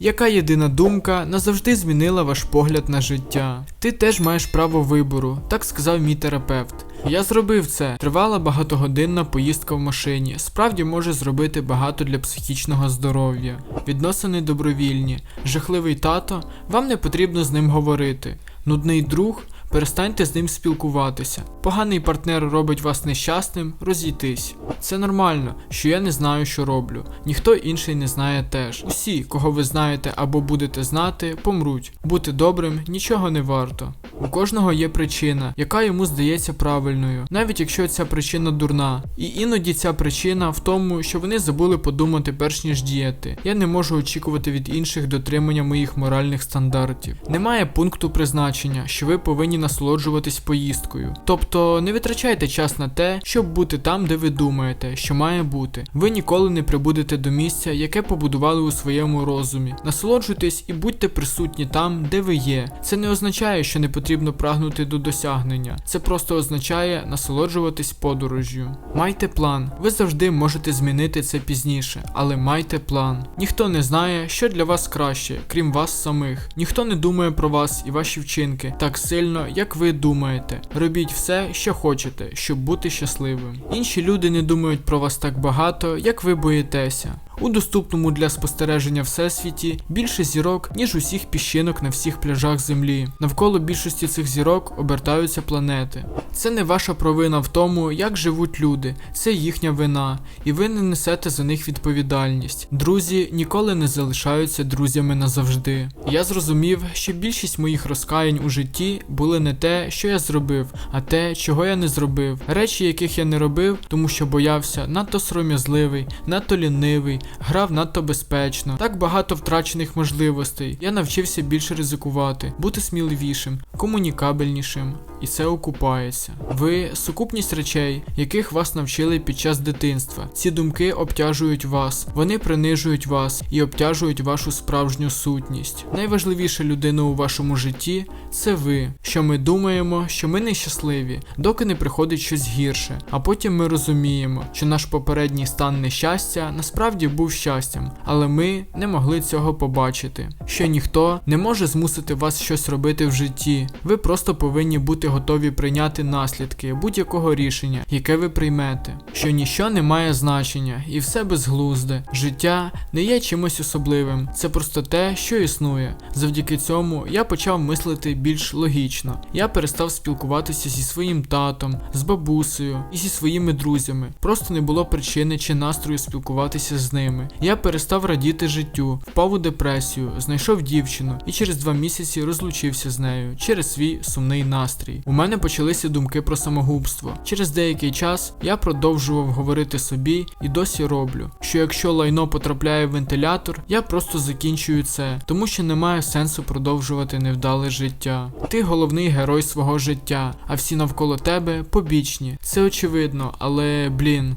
Яка єдина думка назавжди змінила ваш погляд на життя? Ти теж маєш право вибору, так сказав мій терапевт. Я зробив це. Тривала багатогодинна поїздка в машині. Справді може зробити багато для психічного здоров'я. Відносини добровільні. Жахливий тато, вам не потрібно з ним говорити. Нудний друг, перестаньте з ним спілкуватися. Поганий партнер робить вас нещасним, розійтись. Це нормально, що я не знаю, що роблю. Ніхто інший не знає теж. Усі, кого ви знаєте або будете знати, помруть. Бути добрим нічого не варто. У кожного є причина, яка йому здається правильною, навіть якщо ця причина дурна. І іноді ця причина в тому, що вони забули подумати перш ніж діяти. Я не можу очікувати від інших дотримання моїх моральних стандартів. Немає пункту призначення, що ви повинні насолоджуватись поїздкою. Тобто не витрачайте час на те, щоб бути там, де ви думаєте, що має бути. Ви ніколи не прибудете до місця, яке побудували у своєму розумі. Насолоджуйтесь і будьте присутні там, де ви є. Це не означає, що не потрібно прагнути до досягнення. Це просто означає насолоджуватись подорожжю. Майте план. Ви завжди можете змінити це пізніше, але майте план. Ніхто не знає, що для вас краще, крім вас самих. Ніхто не думає про вас і ваші вчинки так сильно, як ви думаєте. Робіть все, що хочете, щоб бути щасливим. Інші люди не думають про вас так багато, як ви боїтеся. У доступному для спостереження всесвіті більше зірок, ніж усіх піщинок на всіх пляжах Землі. Навколо більшості цих зірок обертаються планети. Це не ваша провина в тому, як живуть люди, це їхня вина, і ви не несете за них відповідальність. Друзі ніколи не залишаються друзями назавжди. Я зрозумів, що більшість моїх розкаянь у житті були не те, що я зробив, а те, чого я не зробив. Речі, яких я не робив, тому що боявся, надто сором'язливий, надто лінивий, грав надто безпечно. Так багато втрачених можливостей. Я навчився більше ризикувати, бути сміливішим, комунікабельнішим. І це окупається. Ви сукупність речей, яких вас навчили під час дитинства. Ці думки обтяжують вас, вони принижують вас і обтяжують вашу справжню сутність. Найважливіша людина у вашому житті це ви. Що ми думаємо, що ми нещасливі, доки не приходить щось гірше. А потім ми розуміємо, що наш попередній стан нещастя насправді був щастям, але ми не могли цього побачити. Що ніхто не може змусити вас щось робити в житті. Ви просто повинні бути готові прийняти наслідки будь-якого рішення, яке ви приймете. Що ніщо не має значення, і все безглузде. Життя не є чимось особливим, це просто те, що існує. Завдяки цьому я почав мислити більш логічно. Я перестав спілкуватися зі своїм татом, з бабусею і зі своїми друзями. Просто не було причини чи настрою спілкуватися з ними. Я перестав радіти життю, впав у депресію, знайшов дівчину і через два місяці розлучився з нею через свій сумний настрій. У мене почалися думки про самогубство. Через деякий час я продовжував говорити собі і досі роблю, що якщо лайно потрапляє в вентилятор, я просто закінчую це, тому що немає сенсу продовжувати невдале життя. Ти головний герой свого життя, а всі навколо тебе побічні. Це очевидно, але блін.